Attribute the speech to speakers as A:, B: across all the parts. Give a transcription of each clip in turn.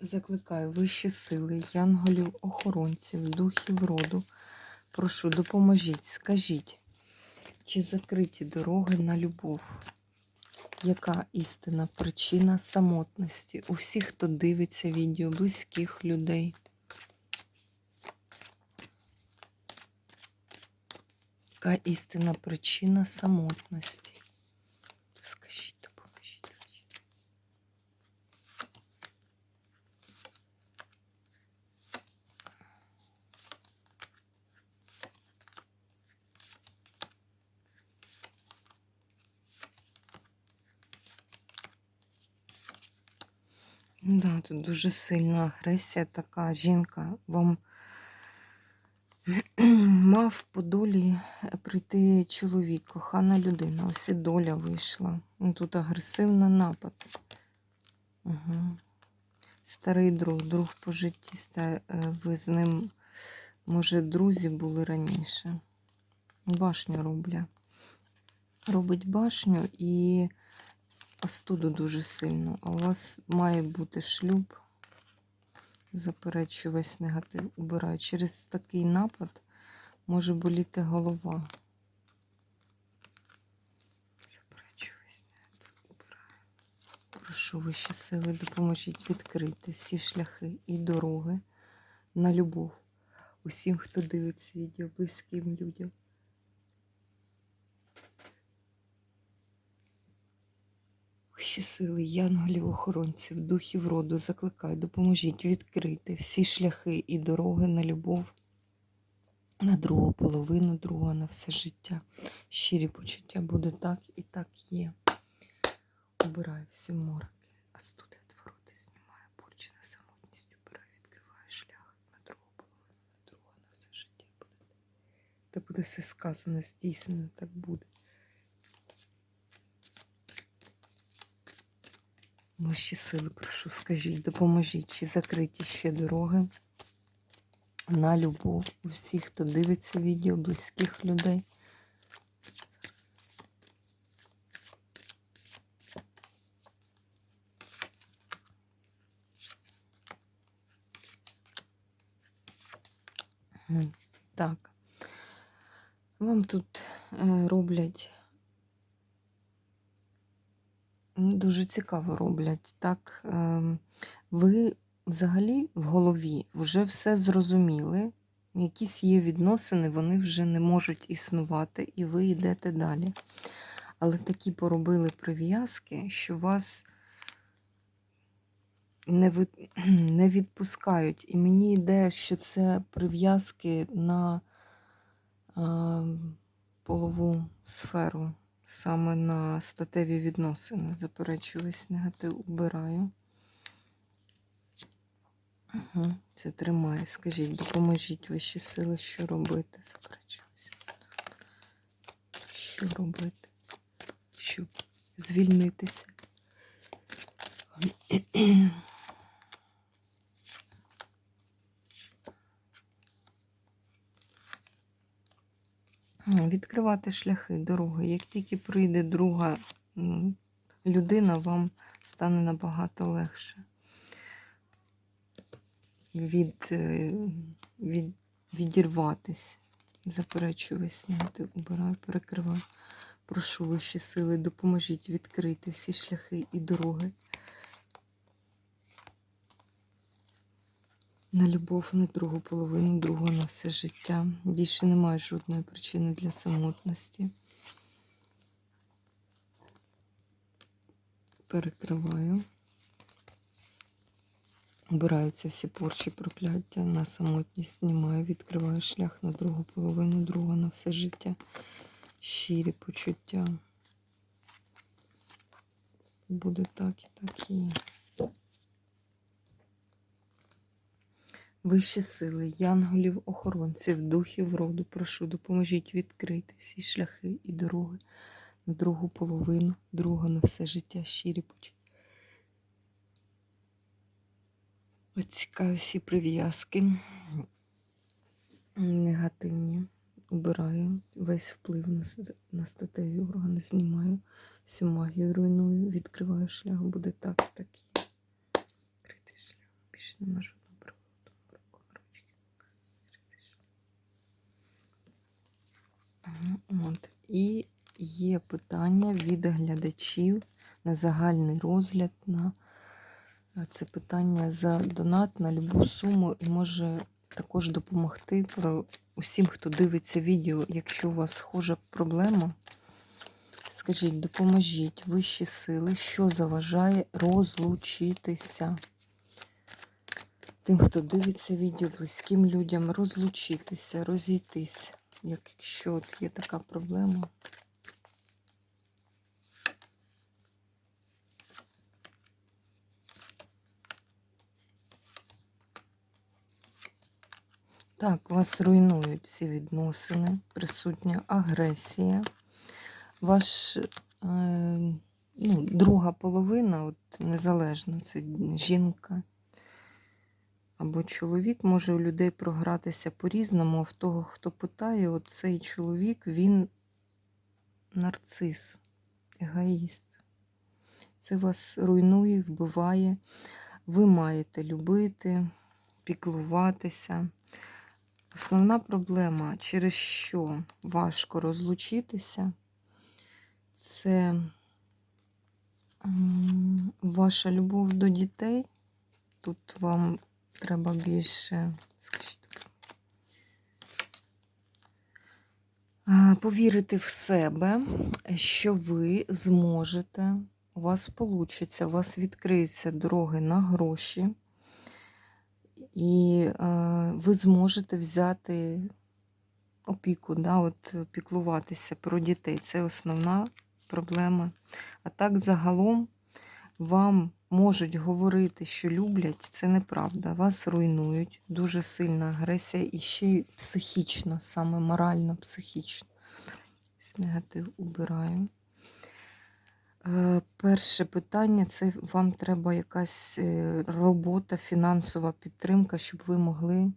A: Закликаю вищі сили, янголів, охоронців, духів роду. Прошу, допоможіть, скажіть, чи закриті дороги на любов? Яка істина причина самотності у всіх, хто дивиться відео, близьких людей? Яка істина причина самотності? Скажіть, допоможіть. Ну Да, тут дуже сильна агресія така. Жінка вам мав по долі прийти чоловік, кохана людина. Ось і доля вийшла. Ну, Тут агресивний напад. Угу. Старий друг, друг по житті. е, Ви з ним, може, друзі були раніше. Башню робля. Робить башню і остуду дуже сильно. А у вас має бути шлюб. Заперечую весь негатив. Убираю. Через такий напад може боліти голова. Заперечую весь негатив. Убираю. Прошу вищі сили, допоможіть відкрити всі шляхи і дороги на любов. Усім, хто дивиться відео, близьким людям. Вищі сили, янголів, охоронців, духів роду закликаю, допоможіть відкрити всі шляхи і дороги на любов, на другу половину, друга на все життя. Щирі почуття буде так і так є. Обираю всі мороки, а студи відвороти знімаю, порчі на самотність, убираю, відкриваю шлях на другу половину, на друга на все життя буде. Та буде все сказано, здійснено, так буде. Вищі сили, прошу, скажіть, допоможіть, чи закриті ще дороги на любов у всіх, хто дивиться відео, близьких людей. Так. Вам тут е, роблять Дуже цікаво роблять. Так, ем, ви взагалі в голові вже все зрозуміли. Якісь є відносини, вони вже не можуть існувати, і ви йдете далі. Але такі поробили прив'язки, що вас не, ви... не відпускають. І мені йде, що це прив'язки на а, полову сферу саме на статеві відносини. Заперечую весь негатив, убираю. Угу. Це тримає. Скажіть, допоможіть вищі сили, що робити. Заперечую весь негатив. Що робити, щоб звільнитися. Відкривати шляхи, дороги. Як тільки прийде друга людина, вам стане набагато легше. Від, е, від, відірватись. Заперечую весь негатив, убираю, перекриваю. Прошу вищі сили, допоможіть відкрити всі шляхи і дороги. На любов, на другу половину, другу на все життя. Більше немає жодної причини для самотності. Перекриваю. Обираються всі порчі прокляття на самотність знімаю, відкриваю шлях на другу половину, другу на все життя. Щирі почуття. Буде так і так і є. Вищі сили, янголів, охоронців, духів роду, прошу, допоможіть відкрити всі шляхи і дороги на другу половину, другу на все життя щирі почуття. Відсікаю всі прив'язки негативні. Убираю весь вплив на, на статеві органи, знімаю всю магію руйную, відкриваю шлях, буде так, так критий шлях. Більше нема жодного От. І є питання від глядачів на загальний розгляд на це питання за донат на любу суму і може також допомогти про усім, хто дивиться відео. Якщо у вас схожа проблема, скажіть, допоможіть вищі сили, що заважає розлучитися. Тим, хто дивиться відео, близьким людям розлучитися, розійтись. Якщо от є така проблема. Так, вас руйнують ці відносини, присутня агресія. Ваш е, ну, друга половина, от незалежно, це жінка або чоловік, може у людей програтися по-різному, а в того, хто питає, от цей чоловік, він нарцис, егоїст. Це вас руйнує, вбиває. Ви маєте любити, піклуватися. Основна проблема, через що важко розлучитися, це ваша любов до дітей. Тут вам треба більше, скажіть, повірити в себе, що ви зможете, у вас вийде, у вас відкриються дороги на гроші. І ви зможете взяти опіку, да, от, піклуватися про дітей. Це основна проблема. А так, загалом, вам можуть говорити, що люблять, це неправда. Вас руйнують, дуже сильна агресія і ще й психічно, саме морально, психічно. Негатив убираю. Е, Перше питання це вам треба якась е, робота, фінансова підтримка, щоб ви могли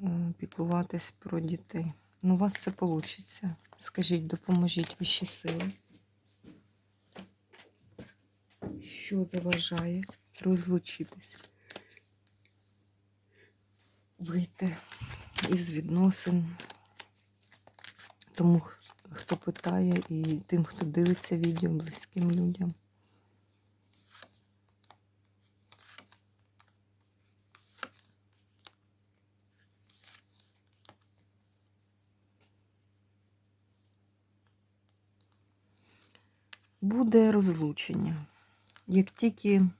A: е, піклуватись про дітей. Ну, у вас це вийде. Скажіть, допоможіть вищі сили. Що заважає розлучитись? Вийти із відносин. Тому хто питає, і тим, хто дивиться відео, близьким людям. Буде розлучення. Як тільки е,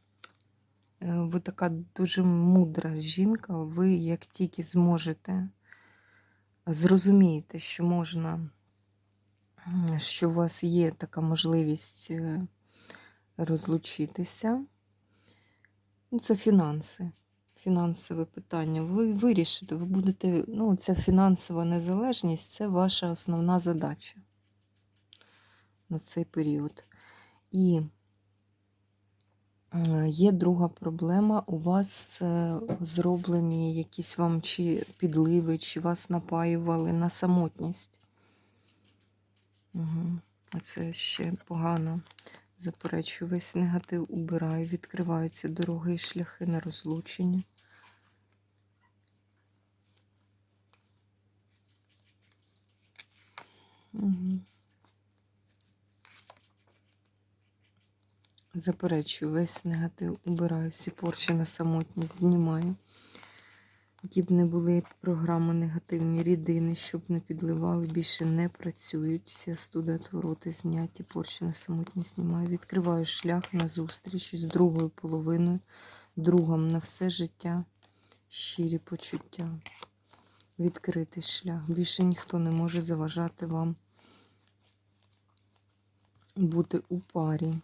A: ви така дуже мудра жінка, ви як тільки зможете зрозумієте, що можна що у вас є така можливість е, розлучитися. Ну, це фінанси, фінансове питання. Ви вирішите, ви будете, ну, ця фінансова незалежність це ваша основна задача на цей період. І е, є друга проблема. У вас е, зроблені якісь вам чи підливи, чи вас напаювали на самотність. Угу. А це ще погано. Заперечую, весь негатив убираю, відкриваються дороги і шляхи на розлучення. Угу. Заперечую, весь негатив убираю, всі порчі на самотність знімаю. Які б не були програми негативні рідини, щоб не підливали, більше не працюють. Всі остуди отвороти зняті, порчі на самотність знімаю. Відкриваю шлях на зустріч з другою половиною, другом на все життя, щирі почуття. Відкритий шлях. Більше ніхто не може заважати вам бути у парі.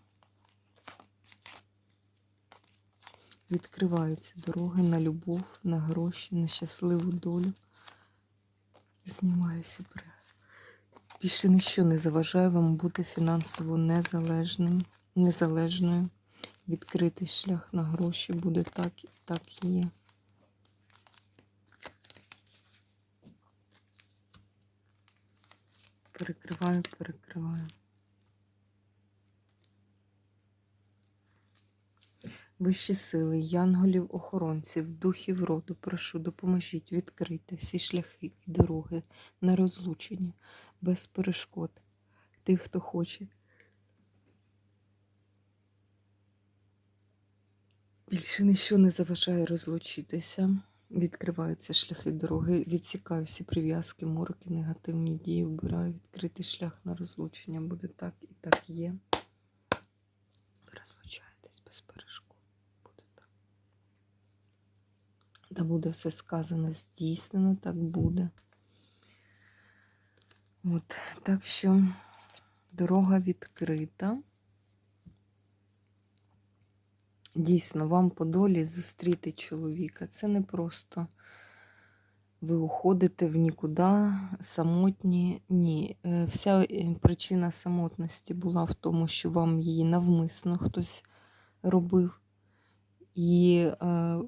A: Відкриваються дороги на любов, на гроші, на щасливу долю. Знімаюся. Більше ніщо не заважає вам бути фінансово незалежним, незалежною. Відкритий шлях на гроші буде так, так і є. Перекриваю, перекриваю. Вищі сили, янголів, охоронців, духів роду, прошу, допоможіть відкрити всі шляхи і дороги на розлучення, без перешкод. Тих, хто хоче. Більше ніщо не заважає розлучитися. Відкриваються шляхи дороги, відсікаю всі прив'язки, мороки, негативні дії, вбираю відкритий шлях на розлучення. Буде так і так є. Розлучайтесь без перешкод. Буде так. Та буде все сказано, здійснено, так буде. От, так що дорога відкрита. Дійсно, вам по долі зустріти чоловіка. Це не просто ви уходите в нікуди, самотні. Ні. Е, Вся е, причина самотності була в тому, що вам її навмисно хтось робив. І е,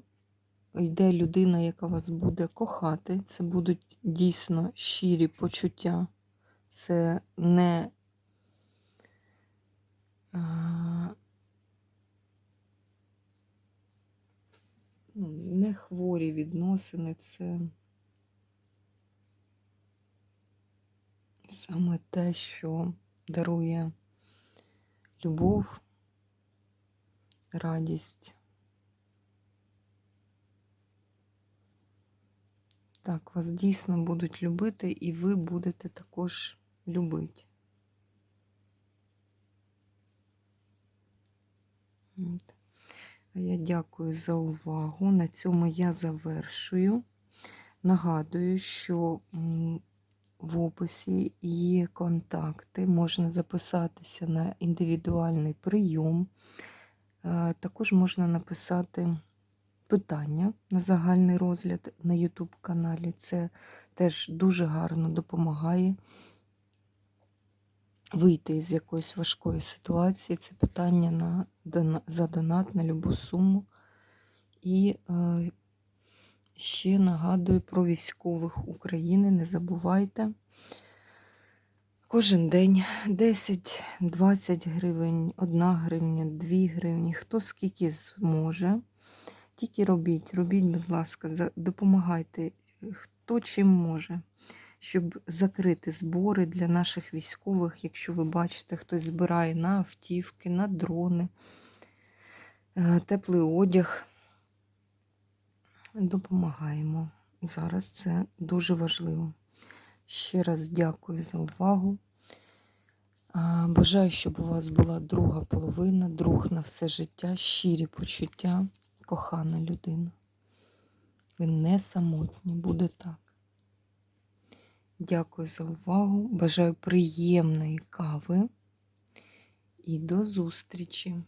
A: йде людина, яка вас буде кохати. Це будуть дійсно щирі почуття. Це не. Е, ну, не хворі відносини, це саме те, що дарує любов, радість. Так, вас дійсно будуть любити, і ви будете також любити. От. Я дякую за увагу. На цьому я завершую. Нагадую, що в описі є контакти, можна записатися на індивідуальний прийом. Е, Також можна написати питання на загальний розгляд на YouTube каналі. Це теж дуже гарно допомагає вийти з якоїсь важкої ситуації. Це питання на, за донат на любу суму. І е, ще нагадую про військових України. Не забувайте. Кожен день 10-20 гривень, 1 гривня, 2 гривні, хто скільки зможе. Тільки робіть, робіть, будь ласка, допомагайте, хто чим може, щоб закрити збори для наших військових. Якщо ви бачите, хтось збирає на автівки, на дрони, е, теплий одяг. Допомагаємо. Зараз це дуже важливо. Ще раз дякую за увагу. Бажаю, щоб у вас була друга половина, друг на все життя, щирі почуття, кохана людина. Ви не самотні, буде так. Дякую за увагу. Бажаю приємної кави і до зустрічі!